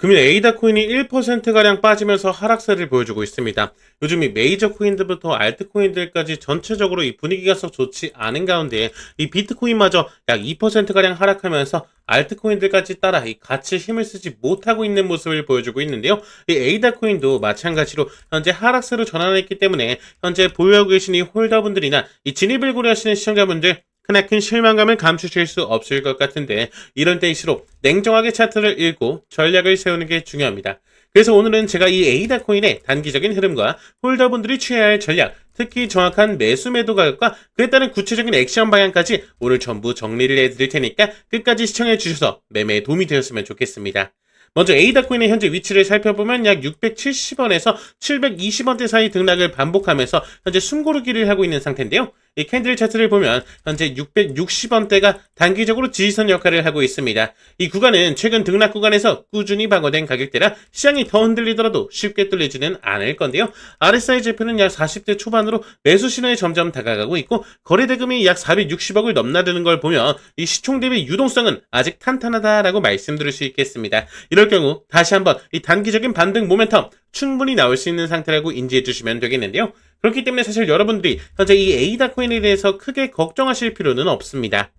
금일 에이다 코인이 1%가량 빠지면서 하락세를 보여주고 있습니다. 요즘 이 메이저 코인들부터 알트 코인들까지 전체적으로 이 분위기가 썩 좋지 않은 가운데 이 비트코인마저 약 2%가량 하락하면서 알트 코인들까지 따라 이 같이 힘을 쓰지 못하고 있는 모습을 보여주고 있는데요. 이 에이다 코인도 마찬가지로 현재 하락세로 전환했기 때문에 현재 보유하고 계신 이 홀더분들이나 이 진입을 고려하시는 시청자분들 크나큰 실망감을 감추실 수 없을 것 같은데 이런 때일수록 냉정하게 차트를 읽고 전략을 세우는 게 중요합니다. 그래서 오늘은 제가 이 에이다 코인의 단기적인 흐름과 홀더분들이 취해야 할 전략, 특히 정확한 매수 매도 가격과 그에 따른 구체적인 액션 방향까지 오늘 전부 정리를 해드릴 테니까 끝까지 시청해 주셔서 매매에 도움이 되었으면 좋겠습니다. 먼저 에이다 코인의 현재 위치를 살펴보면 약 670원에서 720원대 사이 등락을 반복하면서 현재 숨고르기를 하고 있는 상태인데요. 이 캔들 차트를 보면 현재 660원대가 단기적으로 지지선 역할을 하고 있습니다. 이 구간은 최근 등락 구간에서 꾸준히 방어된 가격대라 시장이 더 흔들리더라도 쉽게 뚫리지는 않을 건데요. RSI 지표는 약 40대 초반으로 매수 신호에 점점 다가가고 있고 거래 대금이 약 460억을 넘나드는 걸 보면 이 시총 대비 유동성은 아직 탄탄하다라고 말씀드릴 수 있겠습니다. 이럴 경우 다시 한번 이 단기적인 반등 모멘텀 충분히 나올 수 있는 상태라고 인지해 주시면 되겠는데요. 그렇기 때문에 사실 여러분들이 현재 이 에이다 코인에 대해서 크게 걱정하실 필요는 없습니다.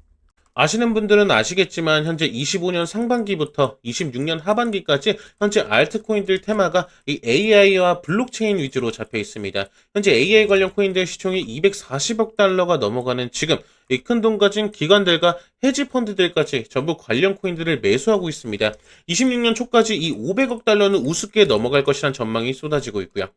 아시는 분들은 아시겠지만 현재 25년 상반기부터 26년 하반기까지 현재 알트코인들 테마가 이 AI와 블록체인 위주로 잡혀 있습니다. 현재 AI 관련 코인들 시총이 240억 달러가 넘어가는 지금 이 큰 돈 가진 기관들과 헤지 펀드들까지 전부 관련 코인들을 매수하고 있습니다. 26년 초까지 이 500억 달러는 우습게 넘어갈 것이란 전망이 쏟아지고 있고요.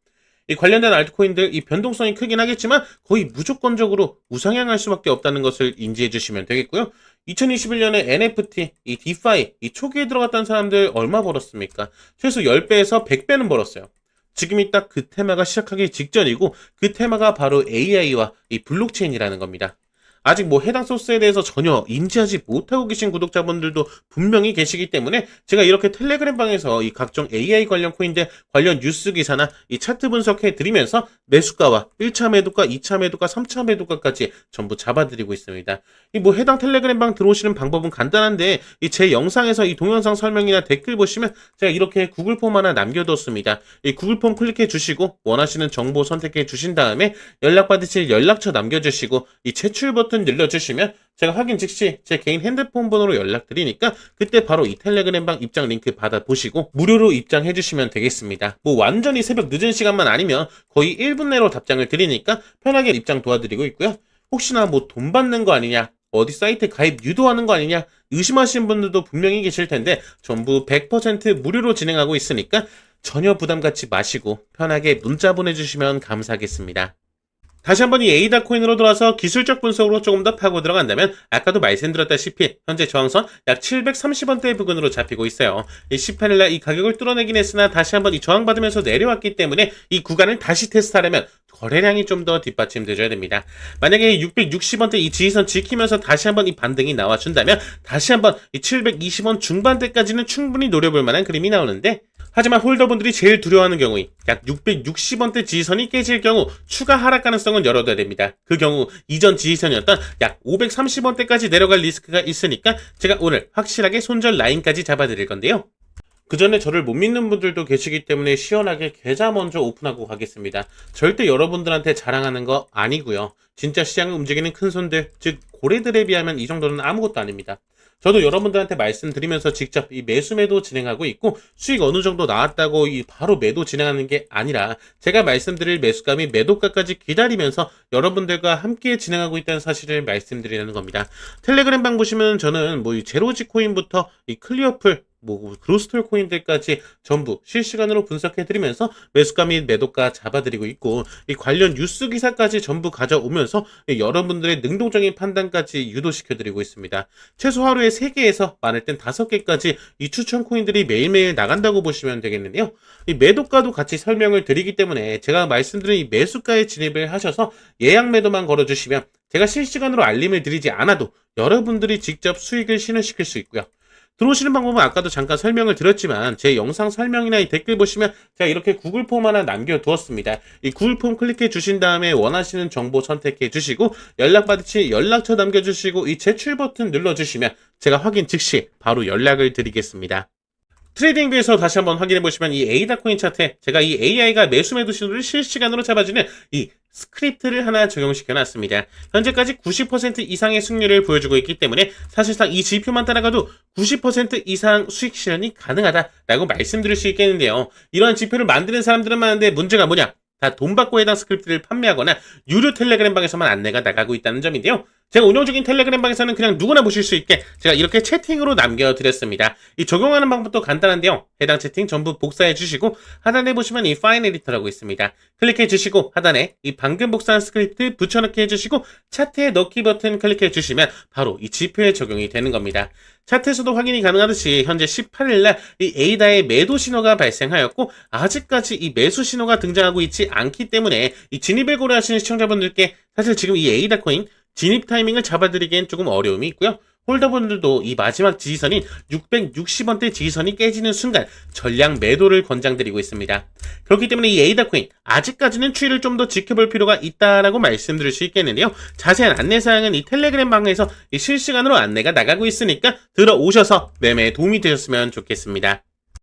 이 관련된 알트코인들 이 변동성이 크긴 하겠지만 거의 무조건적으로 우상향할 수밖에 없다는 것을 인지해 주시면 되겠고요. 2021년에 NFT, 이 DeFi, 이 초기에 들어갔던 사람들 얼마 벌었습니까? 최소 10배에서 100배는 벌었어요. 지금이 딱 그 테마가 시작하기 직전이고 그 테마가 바로 AI와 이 블록체인이라는 겁니다. 아직 뭐 해당 소스에 대해서 전혀 인지하지 못하고 계신 구독자분들도 분명히 계시기 때문에 제가 이렇게 텔레그램 방에서 이 각종 AI 관련 코인들 관련 뉴스 기사나 이 차트 분석해 드리면서 매수가와 1차 매도가, 2차 매도가, 3차 매도가까지 전부 잡아드리고 있습니다. 이 뭐 해당 텔레그램 방 들어오시는 방법은 간단한데 이 제 영상에서 이 동영상 설명이나 댓글 보시면 제가 이렇게 구글 폼 하나 남겨뒀습니다. 이 구글 폼 클릭해 주시고 원하시는 정보 선택해 주신 다음에 연락 받으실 연락처 남겨주시고 이 제출 버튼 눌러주시면 제가 확인 즉시 제 개인 핸드폰 번호로 연락드리니까 그때 바로 이 텔레그램 방 입장 링크 받아보시고 무료로 입장해 주시면 되겠습니다. 뭐 완전히 새벽 늦은 시간만 아니면 거의 1분 내로 답장을 드리니까 편하게 입장 도와드리고 있고요. 혹시나 뭐 돈 받는 거 아니냐 어디 사이트 가입 유도하는 거 아니냐 의심하시는 분들도 분명히 계실 텐데 전부 100% 무료로 진행하고 있으니까 전혀 부담 갖지 마시고 편하게 문자 보내주시면 감사하겠습니다. 다시 한번 이 에이다 코인으로 돌아서 기술적 분석으로 조금 더 파고 들어간다면 아까도 말씀드렸다시피 현재 저항선 약 730원대 부근으로 잡히고 있어요. 이 18일 날 이 가격을 뚫어내긴 했으나 다시 한번 이 저항받으면서 내려왔기 때문에 이 구간을 다시 테스트하려면 거래량이 좀 더 뒷받침돼줘야 됩니다. 만약에 660원대 이 지지선 지키면서 다시 한번 이 반등이 나와준다면 다시 한번 이 720원 중반대까지는 충분히 노려볼 만한 그림이 나오는데 하지만 홀더분들이 제일 두려워하는 경우인 약 660원대 지지선이 깨질 경우 추가 하락 가능성은 열어둬야 됩니다. 그 경우 이전 지지선이었던 약 530원대까지 내려갈 리스크가 있으니까 제가 오늘 확실하게 손절 라인까지 잡아드릴 건데요. 그 전에 저를 못 믿는 분들도 계시기 때문에 시원하게 계좌 먼저 오픈하고 가겠습니다. 절대 여러분들한테 자랑하는 거 아니고요. 진짜 시장을 움직이는 큰 손들, 즉 고래들에 비하면 이 정도는 아무것도 아닙니다. 저도 여러분들한테 말씀드리면서 직접 이 매수 매도 진행하고 있고 수익 어느 정도 나왔다고 이 바로 매도 진행하는 게 아니라 제가 말씀드릴 매수감이 매도가까지 기다리면서 여러분들과 함께 진행하고 있다는 사실을 말씀드리는 겁니다. 텔레그램 방 보시면 저는 뭐 이 제로지 코인부터 이 클리어풀 뭐 그로스톨 코인들까지 전부 실시간으로 분석해드리면서 매수가 및 매도가 잡아드리고 있고 이 관련 뉴스 기사까지 전부 가져오면서 여러분들의 능동적인 판단까지 유도시켜드리고 있습니다. 최소 하루에 3개에서 많을 땐 5개까지 이 추천 코인들이 매일매일 나간다고 보시면 되겠는데요. 이 매도가도 같이 설명을 드리기 때문에 제가 말씀드린 이 매수가에 진입을 하셔서 예약 매도만 걸어주시면 제가 실시간으로 알림을 드리지 않아도 여러분들이 직접 수익을 실현시킬 수 있고요. 들어오시는 방법은 아까도 잠깐 설명을 드렸지만 제 영상 설명이나 이 댓글 보시면 제가 이렇게 구글 폼 하나 남겨두었습니다. 이 구글 폼 클릭해 주신 다음에 원하시는 정보 선택해 주시고 연락 받으실 연락처 남겨주시고 이 제출 버튼 눌러주시면 제가 확인 즉시 바로 연락을 드리겠습니다. 트레이딩 뷰에서 다시 한번 확인해 보시면 이 에이다 코인 차트에 제가 이 AI가 매수 매도 신호를 실시간으로 잡아주는 이 스크립트를 하나 적용시켜 놨습니다. 현재까지 90% 이상의 승률을 보여주고 있기 때문에 사실상 이 지표만 따라가도 90% 이상 수익 실현이 가능하다라고 말씀드릴 수 있겠는데요. 이러한 지표를 만드는 사람들은 많은데 문제가 뭐냐? 다 돈 받고 해당 스크립트를 판매하거나 유료 텔레그램 방에서만 안내가 나가고 있다는 점인데요. 제가 운영 중인 텔레그램 방에서는 그냥 누구나 보실 수 있게 제가 이렇게 채팅으로 남겨드렸습니다. 이 적용하는 방법도 간단한데요. 해당 채팅 전부 복사해 주시고 하단에 보시면 이 파일 에디터라고 있습니다. 클릭해 주시고 하단에 이 방금 복사한 스크립트 붙여넣기 해주시고 차트에 넣기 버튼 클릭해 주시면 바로 이 지표에 적용이 되는 겁니다. 차트에서도 확인이 가능하듯이 현재 18일날 이 에이다의 매도 신호가 발생하였고 아직까지 이 매수 신호가 등장하고 있지 않기 때문에 이 진입을 고려하시는 시청자분들께 사실 지금 이 에이다 코인 진입 타이밍을 잡아드리기엔 조금 어려움이 있고요. 홀더분들도 이 마지막 지지선인 660원대 지지선이 깨지는 순간 전량 매도를 권장드리고 있습니다. 그렇기 때문에 이 에이다 코인 아직까지는 추이를 좀 더 지켜볼 필요가 있다라고 말씀드릴 수 있겠는데요. 자세한 안내 사항은 이 텔레그램 방에서 이 실시간으로 안내가 나가고 있으니까 들어오셔서 매매에 도움이 되셨으면 좋겠습니다.